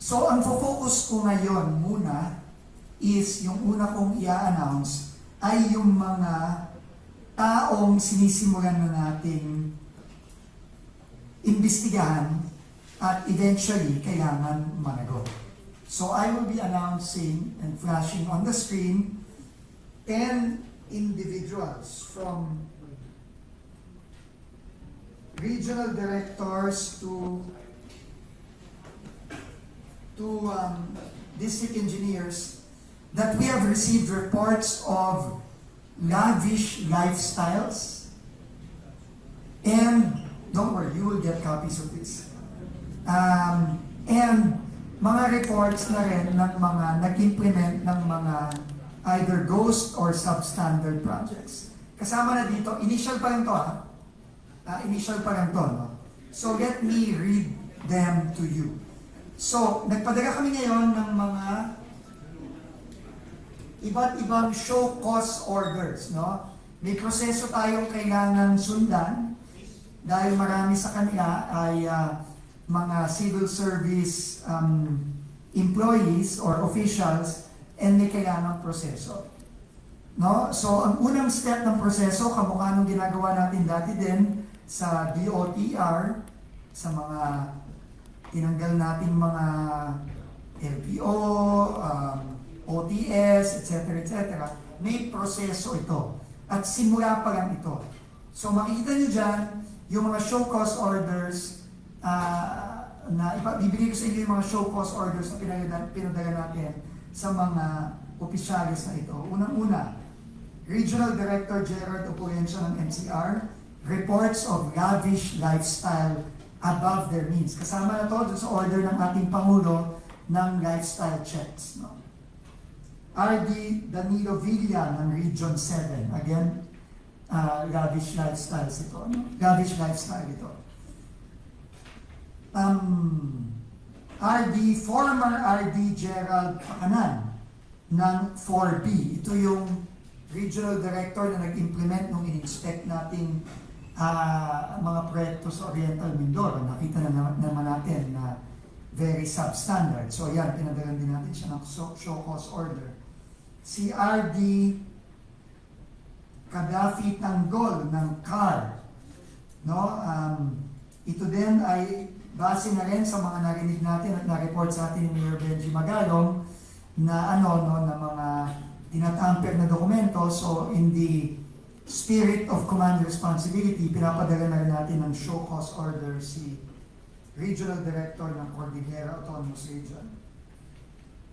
So, ang focus ko ngayon muna is yung una kong i-announce ay yung mga taong sinisimulan na nating imbestigahan at eventually kailangan managot. So I will be announcing and flashing on the screen 10 individuals from regional directors to to um, district engineers that we have received reports of lavish lifestyles and don't worry, you will get copies of this. Um, and mga reports na rin ng mga nag-implement ng mga either ghost or substandard projects. Kasama na dito, initial pa lang to ha. Ah, initial pa lang to, no? So let me read them to you. So, nagpadala kami ngayon ng mga iba't ibang show cause orders, no? May proseso tayong kailangan sundan dahil marami sa kanila ay ah, mga civil service um, employees or officials and may kailangang proseso. No? So, ang unang step ng proseso, kamukha nung ginagawa natin dati din sa DOTR, sa mga tinanggal nating mga LPO, um, OTS, etc. etc. May proseso ito. At simula pa lang ito. So makikita nyo dyan, yung mga show cause orders, ah, na ipa, bibigay ko sa inyo yung mga show cause orders na pinadala, pinadala natin sa mga opisyalis na ito. Unang-una, Regional Director Gerard Opulencia ng NCR, reports of lavish lifestyle above their means. Kasama na to sa order ng ating Pangulo ng lifestyle checks. No? RD Danilo Villa ng Region 7. Again, uh, lavish lifestyles ito. No? Lavish lifestyle ito. Um, RD, former RD Gerald Pakanan ng 4B. Ito yung regional director na nag-implement nung in-inspect nating ah, mga proyekto sa Oriental Mindoro. Nakita na naman, natin na very substandard. So yan, pinadalan din natin siya ng show cause order. Si RD Gaddafi Tanggol ng CAR. No? Um, ito din ay base na rin sa mga narinig natin at na-report sa atin ni Mayor Benji Magalong na ano no na mga tinatamper na dokumento so in the spirit of command responsibility pinapadala na rin natin ng show cause order si Regional Director ng Cordillera Autonomous Region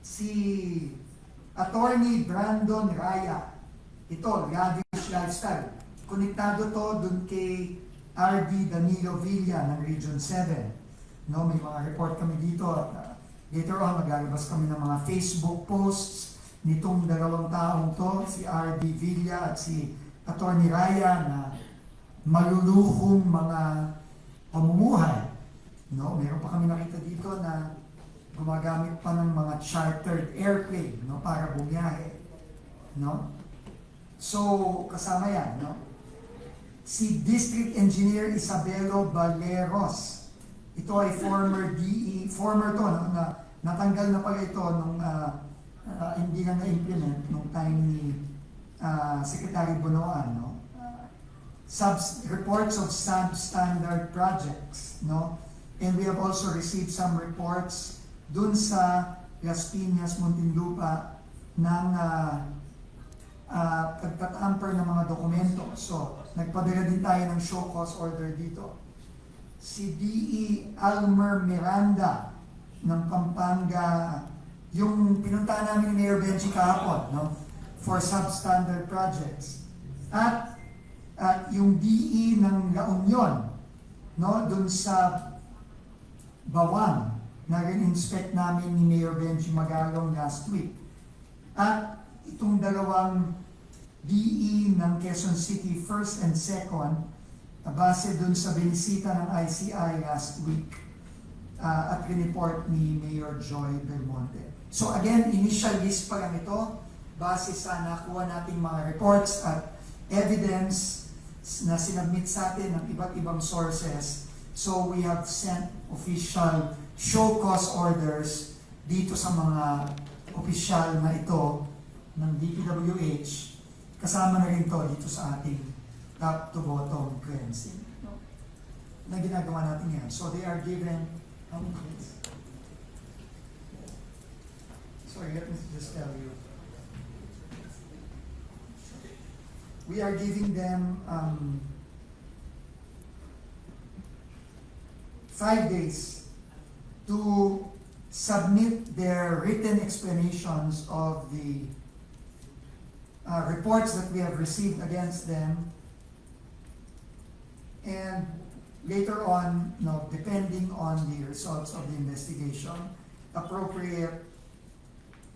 si Attorney Brandon Raya. Ito, lavish lifestyle. Konektado to dun kay RD Danilo Villa ng Region 7 No, may mga report kami dito at uh, later on maglalabas kami ng mga Facebook posts nitong dalawang taong to, si RD Villa at si Attorney Raya na maluluhong mga pamumuhay. No, meron pa kami nakita dito na gumagamit pa ng mga chartered airplane no para bumiyahe. No? So, kasama yan, no? Si District Engineer Isabelo Baleros ito ay former DE, former to, no, na natanggal na pala ito nung ah, ah, hindi na na-implement nung time ni ah, Secretary Bonoan, no? Subs, reports of substandard projects, no? And we have also received some reports dun sa Las Piñas, Muntinlupa ng uh, pagtatamper ng mga dokumento. So, nagpadala din tayo ng show cause order dito si D.E. Almer Miranda ng Pampanga, yung pinuntahan namin ni Mayor Benji kahapon, no? For substandard projects. At, at yung DE ng La Union, no? dun sa Bawang, na rin-inspect namin ni Mayor Benji Magalong last week. At itong dalawang DE ng Quezon City, first and second, na base dun sa binisita ng ICI last week uh, at report ni Mayor Joy Belmonte. So again, initial list pa lang ito, base sa nakuha nating mga reports at evidence na sinabmit sa atin ng iba't ibang sources. So we have sent official show cause orders dito sa mga opisyal na ito ng DPWH, kasama na rin to dito sa ating top to bottom cleansing na ginagawa natin yan. So they are given, how many days? Sorry, let me just tell you. We are giving them um, five days to submit their written explanations of the uh, reports that we have received against them. And later on, no, depending on the results of the investigation, appropriate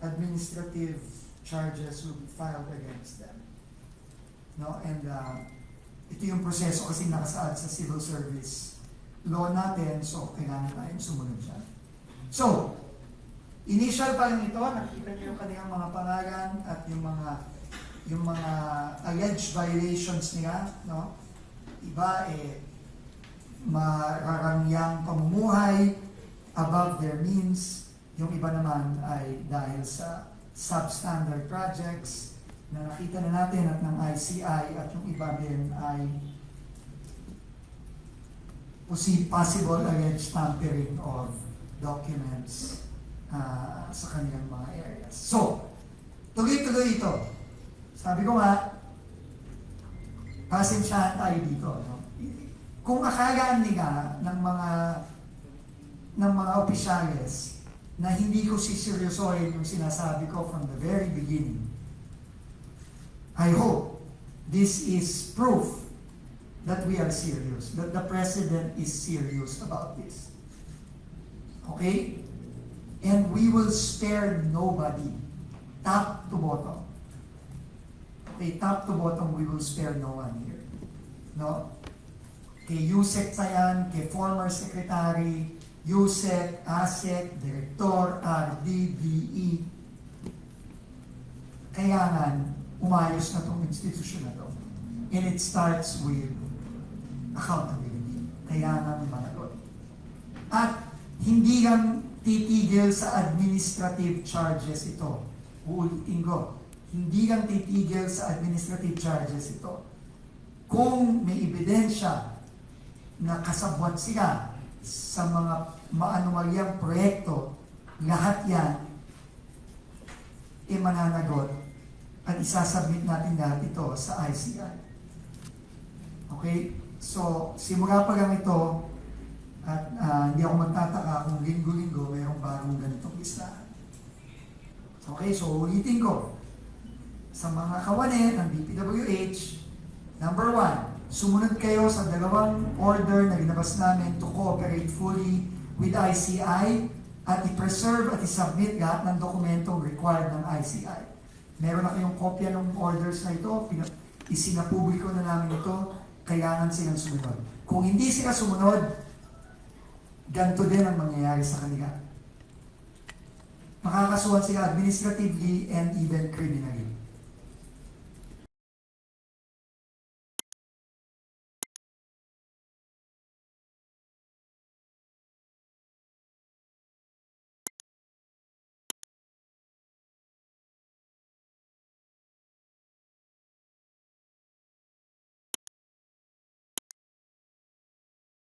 administrative charges will be filed against them. No, and uh, ito yung proseso kasi nakasaad sa civil service law natin, so kailangan tayong sumunod dyan. So, initial pa lang ito, nakita niyo yung kanilang mga pangalan at yung mga yung mga alleged violations nila, no? Iba eh mararangyang pamumuhay above their means. Yung iba naman ay dahil sa substandard projects na nakita na natin at ng ICI at yung iba din ay possible alleged tampering of documents ah, sa kanilang mga areas. So, tuloy-tuloy ito. Sabi ko nga, pasensyahan tayo dito. No? Kung akalaan nila ng mga ng mga opisyales na hindi ko siseryosohin yung sinasabi ko from the very beginning, I hope this is proof that we are serious, that the President is serious about this. Okay? And we will spare nobody, top to bottom. Okay, top to bottom, we will spare no one here. No? Kay Yusek pa kay former secretary, Yusek, ASEC, Direktor, RD, DE. Kailangan umayos na itong institusyon na to. And it starts with accountability. Kailangan managot. At hindi lang titigil sa administrative charges ito. Uulitin ko. Hindi lang titigil sa administrative charges ito. Kung may ebidensya na kasabwat sila sa mga maanumalyang proyekto, lahat yan ay mananagot at isasubmit natin lahat ito sa ICI. Okay? So, simula pa lang ito, at ah, hindi ako magtataka kung linggo-linggo mayroong bagong ganitong listahan. Okay, so ulitin ko. Sa mga kawane ng DPWH, number one, sumunod kayo sa dalawang order na ginabas namin to cooperate fully with ICI at i-preserve at i-submit lahat ng dokumentong required ng ICI. Meron na kayong kopya ng orders na ito, isinapubliko na namin ito, kailangan silang sumunod. Kung hindi sila sumunod, ganito din ang mangyayari sa kanila. Makakasuhan sila administratively and even criminally.